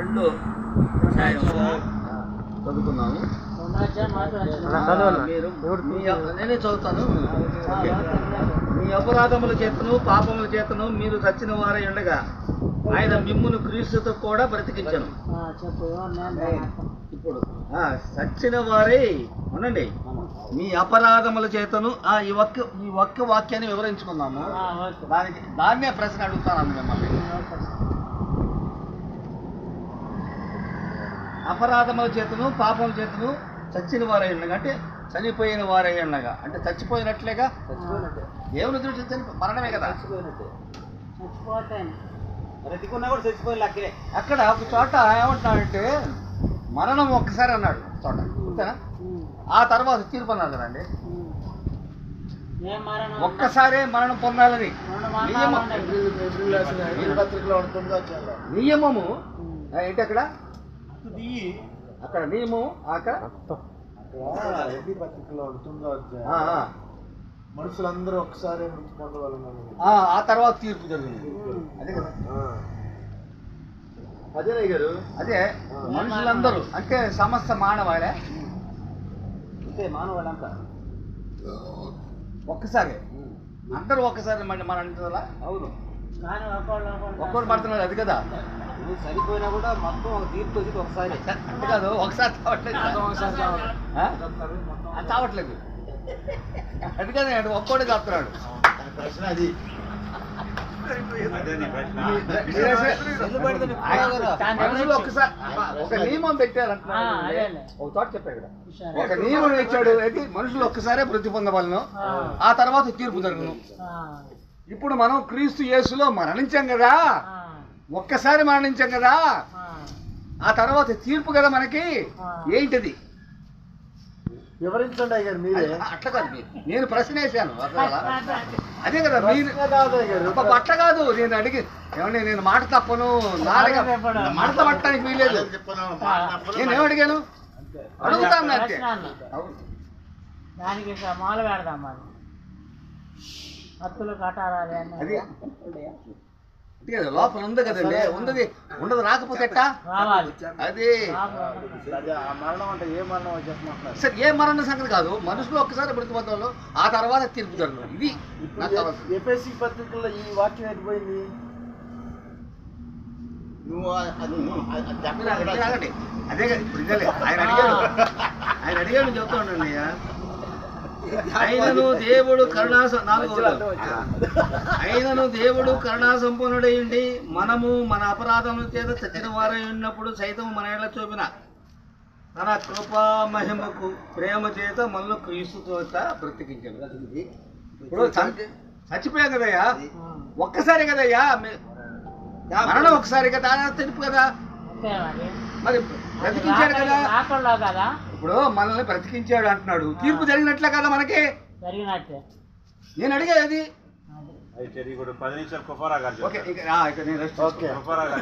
రెండు చదువుకున్నాము నేనే చదువుతాను. మీ అపరాధముల చేతను పాపముల చేతను మీరు చచ్చిన వారై ఉండగా ఆయన మిమ్మును క్రీస్తుతో కూడా బ్రతికించను. ఇప్పుడు చచ్చిన వారే ఉండండి. మీ అపరాధముల చేతను ఆ, ఈ ఒక్క ఈ ఒక్క వాక్యాన్ని వివరించుకుందాము. దానికి దాన్నే ప్రశ్న అడుగుతాను మిమ్మల్ని. అపరాధముల చేతను పాపముల చేతను చచ్చిన వారై ఉండగా అంటే చనిపోయిన వారై ఉండగా అంటే చచ్చిపోయినట్లేగా? దేవుని దృష్టి చనిపో మరణమే కదా? బ్రతికున్నా కూడా అక్కడ. ఒక చోట ఏమంటున్నాడంటే మరణం ఒక్కసారి అన్నాడు చోట. అంతేనా ఆ తర్వాత తీర్పు అన్నారు కదండి. ఒక్కసారే మరణం పొందాలని. నియమము. ఉమ్. ఆ, ఏంటి అక్కడ అక్కడ రెడ్డి పత్రికలో ఉంటుందో ఆ, ఆ. మనుషులందరూ ఒకసారి ఆ, ఆ తర్వాత తీర్పు జరిగింది. అదే కదా? అదే గారు. అదే మనుషులందరూ. అంటే సమస్త మానవాళే. అంతే మానవాళ్ళంతా ఒక్కసారి. అందరూ ఒక్కసారి మన మన అంటున్నారా అవును. ఒక్కరు పడుతున్నారు అది కదా. చనిపోయినా కూడా మొత్తం ఒక తీర్పు వచ్చి ఒకసారి. అది కాదు ఒకసారి? అది చావట్లేదు అది కదా అండి ఒక్కోడే చాపుతున్నాడు ప్రశ్న అది. ఒక నియమం పెట్టారు ఆ, అదేలే. ఒక చోట చెప్పాడు. ఒక నియమం ఇచ్చాడు. ఏంటి? మనుషులు ఒక్కసారే మృతి పొందవలను. ఆ. తర్వాత తీర్పు జరుగును. ఆ, ఇప్పుడు మనం క్రీస్తు యేసులో మరణించాం కదా. ఒక్కసారి మరణించాం కదా. ఆ. తర్వాత తీర్పు కదా మనకి. ఏంటిది? వివరించండి అయ్యారు మీరే. అట్లా కాదు మీరు. నేను ప్రశ్న వేసాను అర్థమా? అదే కదా మీరు ప్రశ్న కాదు అయ్యారు అబ్బా, బట్ట కాదు. నేను అడిగి ఏమండి నేను మాట తప్పను. నాలుగా మాట పట్టడానికి వీలేదు నేను ఏం అడిగాను అడుగుతాను అంతే. దానికి మొదలు పెడదాం మరి. అది లోపల ఉంది కదండి. ఉండదు. ఉండదు. రాకపోతే అది రావాలి. అదే. ఆ మరణం అంటే ఏ మరణం అని చెప్పమంటున్నారు సరే ఏ మరణ సంగతి కాదు. మనుషులు ఒక్కసారి బ్రతిపోతారు ఆ తర్వాత తీర్పు జరగదు. ఇది. ఎపిఎస్సి పత్రికల్లో ఈ వాక్యం మీరు ఆగండి. అదే కదా ఇప్పుడు. ఆయన అడిగాడు. ఆయన అడిగాడు చెప్తా ఉండండి అయ్యా అయినను దేవుడు కరుణా నాలుగో అయినను దేవుడు కరుణా సంపన్నుడై ఉండి మనము మన అపరాధముల చేత చచ్చిన వారై ఉన్నప్పుడు సైతం మన ఏళ్ళ చూపిన తన కృపా మహిమకు ప్రేమ చేత మనలో క్రీస్తు చేత బ్రతికించాడు. ఇప్పుడు చచ్చిపోయాం కదయ్యా? ఒక్కసారి కదయ్యా? మరణం ఒకసారి కదా? తెలుపు కదా? మరి. బ్రతికించాడు కదా? ఇప్పుడు మనల్ని బ్రతికించాడు అంటున్నాడు. తీర్పు జరిగినట్లే కదా మనకి? నేను అడిగేది అది. అయితే ఇది కూడా పది నిమిషాలు కుఫారా గారు ఓకే ఇక నేను రెస్ట్ ఓకే. కుఫారా గారు